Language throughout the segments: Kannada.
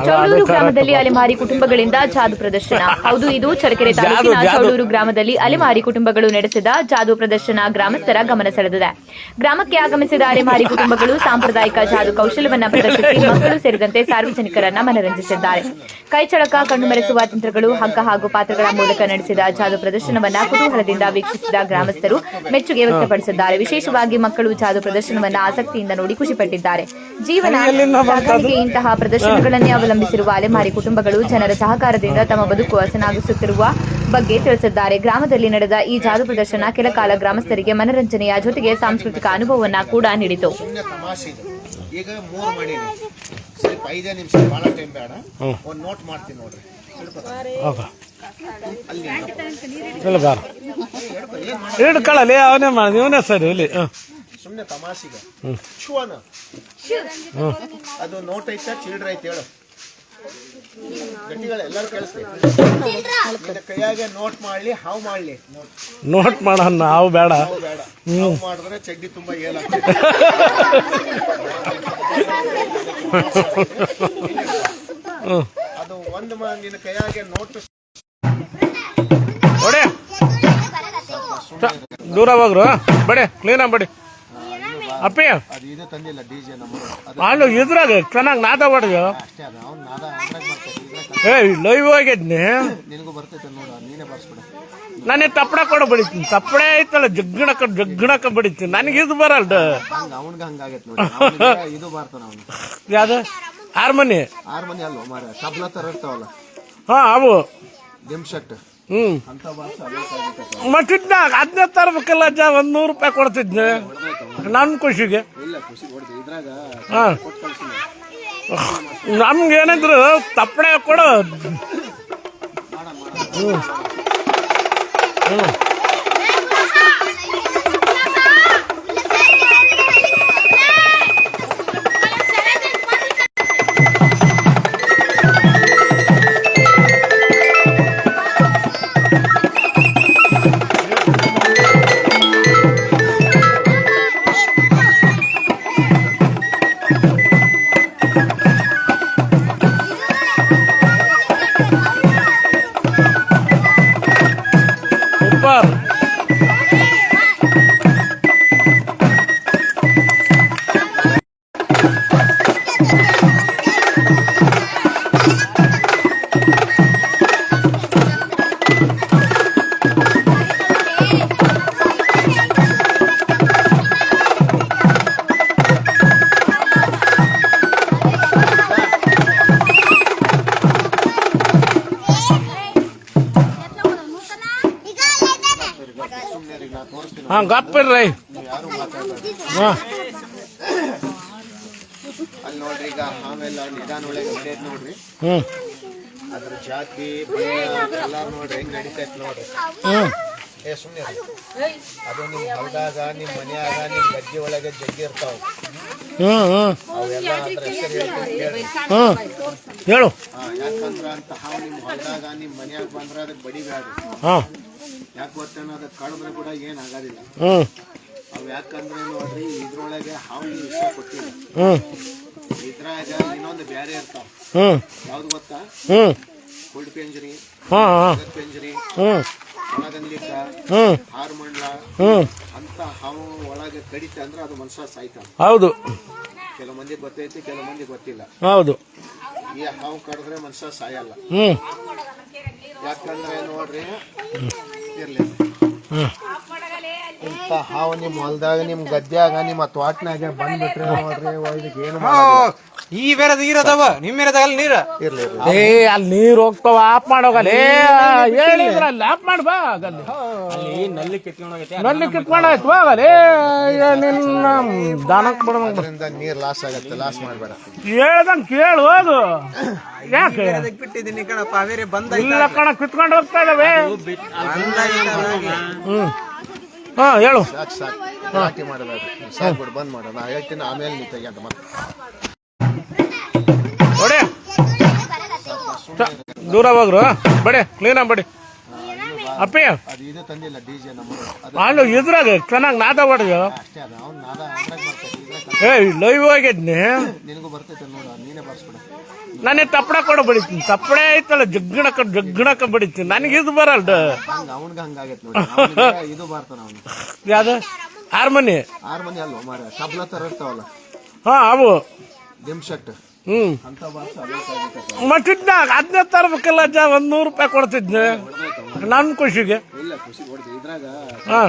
ಚೌಡೂರು ಗ್ರಾಮದಲ್ಲಿ ಅಲೆಮಾರಿ ಕುಟುಂಬಗಳಿಂದ ಜಾದು ಪ್ರದರ್ಶನ ಹೌದು ಇದು ಚರಕೆರೆ ತಾಲೂಕಿನ. ಚೌಡೂರು ಗ್ರಾಮದಲ್ಲಿ ಅಲೆಮಾರಿ ಕುಟುಂಬಗಳು ನಡೆಸಿದ ಜಾದು ಪ್ರದರ್ಶನ ಗ್ರಾಮಸ್ಥರ ಗಮನ ಸೆಳೆದಿದೆ ಗ್ರಾಮಕ್ಕೆ ಆಗಮಿಸಿದ ಅಲೆಮಾರಿ ಕುಟುಂಬಗಳು ಸಾಂಪ್ರದಾಯಿಕ ಜಾದು ಕೌಶಲ್ಯವನ್ನ ಪ್ರದರ್ಶಿಸಿ ಮಕ್ಕಳು ಸೇರಿದಂತೆ ಸಾರ್ವಜನಿಕರನ್ನ ಮನರಂಜಿಸಿದ್ದಾರೆ ಕೈಚಳಕ ಕಣ್ಣು ಮೆರೆಸುವ ತಂತ್ರಗಳು ಹಗ್ಗ ಹಾಗೂ ಪಾತ್ರಗಳ ಮೂಲಕ ನಡೆಸಿದ ಜಾದು ಪ್ರದರ್ಶನವನ್ನ ಕುತೂಹಲದಿಂದ ವೀಕ್ಷಿಸಿದ ಗ್ರಾಮಸ್ಥರು ಮೆಚ್ಚುಗೆ ವ್ಯಕ್ತಪಡಿಸಿದ್ದಾರೆ ವಿಶೇಷವಾಗಿ ಮಕ್ಕಳು ಜಾದು ಪ್ರದರ್ಶನವನ್ನ ಆಸಕ್ತಿಯಿಂದ ನೋಡಿ ಖುಷಿಪಟ್ಟಿದ್ದಾರೆ ಜೀವನ? ಸಾಗಾಣಿಕೆ ಇಂತಹ ಪ್ರದರ್ಶನಗಳನ್ನೇ ಅವಲಂಬಿಸಿರುವ ಅಲೆಮಾರಿ ಕುಟುಂಬಗಳು ಜನರ ಸಹಕಾರದಿಂದ ತಮ್ಮ ಬದುಕು ಹಸನಾಗಿಸುತ್ತಿರುವ ಬಗ್ಗೆ ತಿಳಿಸಿದ್ದಾರೆ. ಗ್ರಾಮದಲ್ಲಿ ನಡೆದ ಈ ಜಾದು ಪ್ರದರ್ಶನ ಕೆಲ ಕಾಲ ಗ್ರಾಮಸ್ಥರಿಗೆ ಮನರಂಜನೆಯ ಜೊತೆಗೆ ಸಾಂಸ್ಕೃತಿಕ ಅನುಭವವನ್ನ ಕೂಡ ನೀಡಿತು. ಅವನೇ ಮಾಡಿ ಇವನೇ ಸರಿ ಸುಮ್ಮನೆ ತಮಾಷೆಗೆ. ಚುವನ ಅದು ನೋಟ್ ಐತ ಚಿಲ್ಡ್ರ ಐತೆ ಹೇಳು. ಗಟ್ಟಿಗಳು ಎಲ್ಲರೂ ಕೇಳಿಸ್ತೀವಿ ನಿನ್ನ ಕೈಯಾಗೆ ನೋಟ್ ಮಾಡ್ಲಿ ಹಾವು ಮಾಡ್ಲಿ. ನೋಟ್ ಮಾಡೋಣ ನಾವು ಬೇಡ. ಹಾವು ಬೇಡ. ಹಾವು ಮಾಡಿದ್ರೆ ಚಡ್ಡಿ ತುಂಬಾ ಏಲಾಗ್ತದೆ. ಅದು ಒಂದು ನಿನ್ನ ಕೈಯಾಗೆ ನೋಟ್ ನೋಡಿ ದೂರ ಹೋಗ್ರು. ಬಡಿ ಕ್ಲೀನಾಗಿ ಬಡಿ. ಅಪ್ಪಿ? ಅದು ಇದು ತಂದಿಲ್ಲ ಡಿ ಜೆ ನಮ್ಮ ಅದು ಇದ್ರಾಗ ಚೆನ್ನಾಗಿ ನಾದ ಹೊಡೆದು ಅಷ್ಟೇ ಅದು ಅವ್ನು ನಾದ ಅದ್ರಾಗ ಬರ್ತೈತೆ ಇದ್ರಾಗ ಏ ಲೈವ್ ಆಗಿದ್ನಿ. ನಿನಗೂ ಬರ್ತೈತೆ ನೋಡು ನೀನೇ ಬರ್ಸ್ಬಿಡ. ತಪ್ಪಡ ಕೊಡ ಬಡಿತೀನಿ. ತಪ್ಪಡೆ ಐತಲ್ಲ ಜಗ್ಗಣಕ ಜಗ್ಗಣಕ ಬಡಿತೀನಿ. ನನಗೆ ಇದು ಬರಲ್ದ? ಹಂಗ ಅವನ್ಗ ಹಂಗಾಗೈತೆ ನೋಡಿ. ಅವ್ನಿಗೆ ಇದು ಬರ್ತಾನ ಅವನು. ಯಾವ್ದು? ಹಾರ್ಮೋನಿ? ಹಾರ್ಮೋನಿ ಅಲ್ವ ಮಾರ ತಬ್ಲಾ ತರ ಇರ್ತಾವಲ್ಲ. ಹಾ ಅವು. Dim shirt. ಹ್ಮ್. ಅಂತ ಬಾರ್ಸ ಅದನ್ನೇ ತರ್ಬೇಕಲ್ಲ ಒಂದ್ ನೂರು ರೂಪಾಯಿ ಕೊಡ್ತಿದ್ನೆ. ನನ್ನ ಖುಷಿಗೆ. ಹಾ. ಕೊಟ್ಟು ಕಳ್ಸಿಲ್ಲ. ನಮ್ಗೆ ಏನಿದ್ರು ತಪ್ಪಡೆ ಕೊಡು ಹ್ಞೂ ಹ್ಮ್. ಹಾ ಗಪ್ಪಿರ್ರಿ ಹಾ. ಅಲ್ಲಿ ನೋಡ್ರಿ ಈಗ ಆಮೇಲೆ ನಿಧಾನ ಒಳಗೆ ನಡೆಯೋದು ನೋಡ್ರಿ. ಹ್ಞೂ ಅದ್ರ ಜಾತಿ ಎಲ್ಲ ನೋಡ್ರಿ ಹೆಂಗ್ ನಡೀತೈತೆ ನೋಡ್ರಿ. ಹ್ಞೂ ಏ ಸುಮ್ಮನೆ ಅದು ನಿಮ್ಮ ಹೊಲದಾಗ ನಿಮ್ಮ ಮನ್ಯಾಗ ನಿಮ್ಮ ಗದ್ದೆ ಒಳಗೆ ಜಗ್ಗಿ ಇರ್ತಾವ. ಹ್ಞೂ ಹ್ಞೂ ಅವೆಲ್ಲ ಅದ್ರ ಹೆಸರು ಹೇಳ್ತೀನಿ ಹ್ಮ್. ಹೇಳು. ಹಾ ಯಾಕಂದ್ರ ಅಂತ ಹಾವು ನಿಮ್ಮ ಹೊಲದಾಗ ನಿಮ್ಮ ಮನ್ಯಾಗ ಬಂದ್ರೆ ಅದಕ್ಕೆ ಬಡಿಬ್ಯಾಡ್ರಿ ಹಾ. ಯಾಕೆ ಗೊತ್ತೇನೋ ಅದಕ್ಕೆ ಕಡಿದ್ರೆ ಕೂಡ ಏನ್ ಆಗೋದಿಲ್ಲ. ಹ್ಮ್. ಅವು ಯಾಕಂದ್ರೆ ನೋಡ್ರಿ ಇದ್ರೊಳಗೆ ಹಾವು ವಿಷ ಕೊಟ್ಟಿಲ್ಲ. ಹ್ಞೂ ಇದ್ರಾಗ ಇನ್ನೊಂದು ಬೇರೆ ಇರ್ತಾವ. ಹ್ಮ್. ಯಾವ್ದು ಗೊತ್ತಾ? ಹ್ಮ್. ಕುಲ್ಡ್ ಪೆಂಜರಿ ಹಾ ಹಾ. ಜಗತ್ ಪೆಂಜರಿ ಹ್ಮ್. ಒಣಗಂದಿಕ ಹ್ಮ್. ಹಾರ್ಮಂಡ್ಲ ಹ್ಮ್. ಅಂತ ಹಾವು ಒಳಗೆ ಕಡಿತ ಅಂದ್ರೆ ಅದು ಮನುಷ್ಯ ಸಾಯ್ತಾನ. ಹೌದು. ಕೆಲವು ಮಂದಿ ಗೊತ್ತೈತಿ ಕೆಲವು ಮಂದಿ ಗೊತ್ತಿಲ್ಲ. ಹೌದು. ಈ ಹಾವು ಕಡಿದ್ರೆ ಮನುಷ್ಯ ಸಾಯಲ್ಲ. ಹ್ಮ್. ಯಾಕಂದ್ರೆ ನೋಡ್ರಿ ಇರ್ಲಿ ಹ್ಮ್ ಇಂಥ ಹಾವು ನಿಮ್ಮ ಹೊಲ್ದಾಗ ನಿಮ್ ಗದ್ಯಾಗ ನಿಮ್ಮ ತೋಟನಾಗ ಬಂದ್ಬಿಟ್ರೆ ನೋಡ್ರಿ ಇದಕ್ಕೆ ಏನು ಈ ಬೇರೆದ ನೀರದವ ನಿಮ್ ಬೇರೆದಾಗ ನೀರ? ಇರ್ಲಿ ಇರ್ಲಿ. ಏ ಅಲ್ಲಿ ನೀರು ಹೋಗ್ತಾವ ಆಫ್ ಮಾಡೋಗಲ್ಲ ಹೇಳಿದ್ರಲ್ಲ ಆಫ್ ಮಾಡ್ ಬಾ ಅಲ್ಲಿ. ಅಲ್ಲಿ ನಲ್ಲಿ ಕಿತ್ಕೊಂಡೋಗೈತೆ ನಲ್ಲಿ ಕಿತ್ಕೊಂಡಾಯ್ತು ಹೋಗಲೇ ನಿನ್ನ ದನಕ್ ಬಿಡ ಅದರಿಂದ ನೀರ್ ಲಾಸ್ ಆಗತ್ತೆ ಲಾಸ್ ಮಾಡಬೇಡ. ಹೇಳ್ದಂಗ್ ಕೇಳು ಹೋಗು. ಯಾಕೆ? ಬಿಟ್ಟಿದ್ದೀನಿ ಕಣಪ್ಪ ಬೇರೆ ಬಂದ ಇಲ್ಲ ಕಣ ಕಿತ್ಕೊಂಡು ಹೋಗ್ತಾ ಇದಾವೆ ಹ್ಮ್. ಹಾ ಹೇಳು. ಸಾಕು ಬಿಡು ಬಂದ್ ಮಾಡ. ನಾ ಹೇಳ್ತೀನಿ ಆಮೇಲೆ ನೀ ತೆಗಿ ಅಂತ ಮತ್ತೆ ಹೊಡೆ. ದೂರ ಹೋಗ್ರು ಬಡಿ ಕ್ಲೀನಾಗಿ ಬಡಿ. ಅಪ್ಪಿ. ಅದು ಇದು ತಂದಿಲ್ಲ ಡಿ ಜೆ ನಮ್ಮ ಅದು ಅಲ್ಲೂ ಇದ್ರಾಗ ಚೆನ್ನಾಗಿ ನಾದ ಹೊಡೆದು ಅಷ್ಟೇ ಅದು. ಅವ್ನು ನಾದ ಅದ್ರಾಗ ಬರ್ತೈತಿ ಏ ಲೈವ್ ಆಗಿದ್ನಿ ನಿನಗೂ ಬರ್ತೈತೆ ನೋಡ ನೀನೇ ಬರ್ಸ್ಬಿಡ. ನಾನೇ ತಪ್ಪಡ ಕೊಡ ಬಡಿತೀನಿ. ತಪ್ಪಡೆ ಐತಲ್ಲ ಜಗ್ಗಣಕ ಜಗ್ಗಣಕ ಬಡಿತೀನಿ. ನನಗೆ ಇದು ಬರಲ್ದ. ಅವನು ಯಾವ್ದು? ಹಾರ್ಮೋನಿ? ಆರು ಮಂದಿ ಅಲ್ವ ಮಾರ ತಬ್ಲ ತರ ಇರ್ತಾವಲ್ಲ. ಹಾ ಅವು. Dim shirt. ಹ್ಮ್. ಮತ್ತಿದ್ನ ಅದನ್ನೇ ತರ್ಬೇಕಲ್ಲ ಅಜ್ಜ ಒಂದ್ ನೂರು ರೂಪಾಯಿ ಕೊಡ್ತಿದ್ನೆ. ನನ್ನ ಖುಷಿಗೆ. ಹಾ.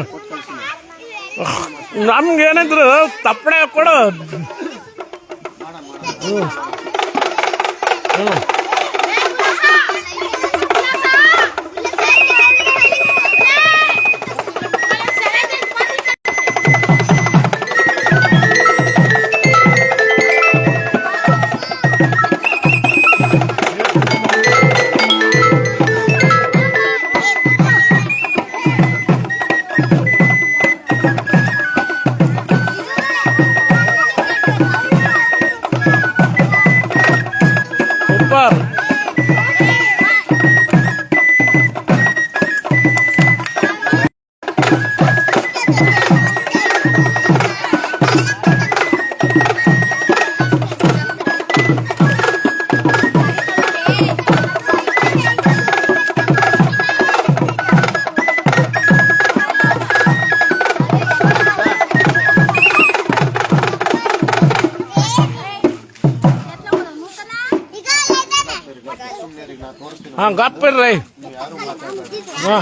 ನಮ್ಗೆ ಏನಿದ್ರು ತಪ್ಪಡೆ ಕೊಡು. ಹ್ಮ್. ಹ್ಮ್ ಗಪ್ಪಿರ್ರಿ ಹಾ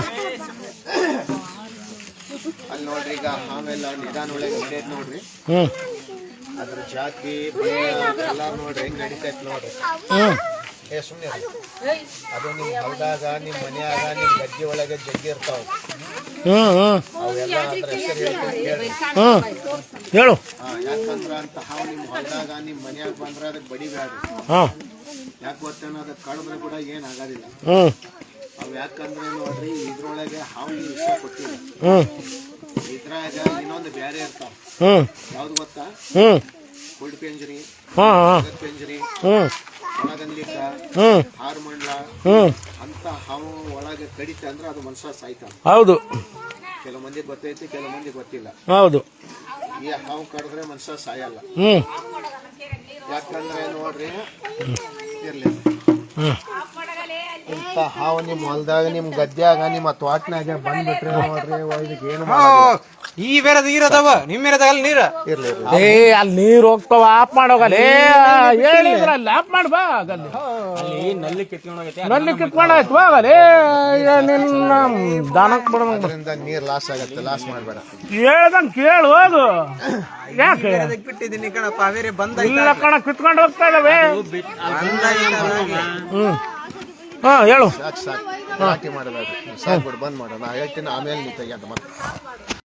ಅಲ್ಲಿ ನೋಡ್ರಿ ಈಗ ಆಮೇಲೆ ನಿಧಾನ ಒಳಗೆ ನೋಡ್ರಿ. ಹ್ಞೂ ಅದ್ರ ಜಾತಿ ಎಲ್ಲ ನೋಡ್ರಿ ಹೆಂಗ್ ನಡೀತೈತೆ ನೋಡ್ರಿ. ಹ್ಞೂ ಏ ಸುಮ್ಮನೆ ಅದು ನಿಮ್ಮ ಹೊಲದಾಗ ನಿಮ್ಮ ಮನ್ಯಾಗ ನಿಮ್ಮ ಗದ್ದೆ ಒಳಗೆ ಜಗ್ಗಿ ಇರ್ತಾವ. ಹ್ಞೂ ಹ್ಞೂ ಅವೆಲ್ಲ ಅದ್ರ ಹೆಸರು ಹೇಳ್ತೀನಿ ಕೇಳ್ರಿ ಹ್ಞೂ ಹೇಳು. ಹಾ ಯಾಕಂದ್ರ ಅಂತ ಹಾವು ನಿಮ್ಮ ಹೊಲದಾಗ ನಿಮ್ಮ ಮನ್ಯಾಗ ಬಂದ್ರೆ ಅದಕ್ಕೆ ಬಡಿಬ್ಯಾಡ್ರಿ ಹಾ. ಯಾಕೆ ಗೊತ್ತೇನೋ ಅದಕ್ಕೆ ಕಡಿದ್ರೆ ಕೂಡ ಏನು ಆಗೋದಿಲ್ಲ. ಹ್ಮ್. ಅವು ಯಾಕಂದ್ರೆ ನೋಡ್ರಿ ಇದ್ರೊಳಗೆ ಹಾವಿಗೆ ವಿಷ ಕೊಟ್ಟಿಲ್ಲ ಹ್ಮ್. ಇದ್ರಾಗ ಇನ್ನೊಂದು ಬೇರೆ ಇರ್ತಾವ. ಹ್ಮ್. ಯಾವ್ದು ಗೊತ್ತಾ? ಹ್ಮ್. ಕುಡ್ ಪೆಂಜರಿ ಹಾ ಹಾ. ಪೆಂಜರಿ ಹ್ಮ್. ಒಳಗನ್ಲಿಕ್ಕ ಹ್ಮ್. ಹಾರ್ಮಂಡ್ಲ ಹ್ಮ್. ಅಂತ ಹಾವು ಒಳಗೆ ಕಡಿತ ಅಂದ್ರೆ ಅದು ಮನುಷ್ಯ ಸಾಯ್ತಾನ. ಹೌದು. ಕೆಲವು ಮಂದಿ ಗೊತ್ತೈತಿ ಕೆಲವು ಮಂದಿ ಗೊತ್ತಿಲ್ಲ. ಹೌದು. ಈ ಹಾವು ಕಡಿದ್ರೆ ಮನುಷ್ಯ ಸಾಯಲ್ಲ. ಹ್ಮ್. ಯಾಕಂದ್ರೆ ನೋಡ್ರಿ ಹ್ಮ್ ಇಂಥ ಹಾವು ನಿಮ್ಮ ಗದ್ದೆ ನಿಮ್ ಗದ್ಯಾಗ ನಿಮ್ಮ ತೋಟನಾಗ ಬಂದ್ಬಿಟ್ರೆ ನೋಡ್ರಿ ಇದಕ್ಕೆ ಏನು ಓ, ಈ ಬೇರೆ ನೀರ್ ಅದಾವ ನಿಮ್ ಬೇರೆದಾಗ ಅಲ್ಲಿ ನೀರ ಇರ್ಲಿ ಇರ್ಲಿ ಏ ಅಲ್ಲಿ ನೀರು ಹೋಗ್ತಾವ ಆಫ್ ಮಾಡೋಗಲ್ಲ ಹೇಳಿದ್ರ ಅಲ್ಲಿ ಆಫ್ ಮಾಡಿ ಬಾ ಅಲ್ಲಿ ನಲ್ಲಿ ಕಿತ್ಕೊಂಡ್ ಹೋಗೈತೆ ನಲ್ಲಿ ನಿನ್ನ ದನಕ್ ಅದರಿಂದ ನೀರ್ ಲಾಸ್ ಆಗತ್ತೆ ಲಾಸ್ ಮಾಡಬೇಡ ಹೇಳ್ದಂಗ್ ಕೇಳು ಹೋಗು ಯಾಕೆ ಅದಕ್ಕೆ ಬಿಟ್ಟಿದ್ದೀನಿ ಕಣಪ್ಪ ಬೇರೆ ಬಂದ ಇಲ್ಲ ಕಣ ಕಿತ್ಕೊಂಡು ಹೋಗ್ತಾ ಇದಾವೆ ಹ್ಮ್ ಹಾ ಹೇಳು ಸಾಕು ಸಾಕು ಮಾಡಬೇಡ ಸಾಕು ಬಿಡು ಬಂದ್ ಮಾಡೋಣ ನಾ ಹೇಳ್ತೀನಿ ಆಮೇಲೆ ನೀ ತೆಗಿಯಂತ ಮತ್ತೆ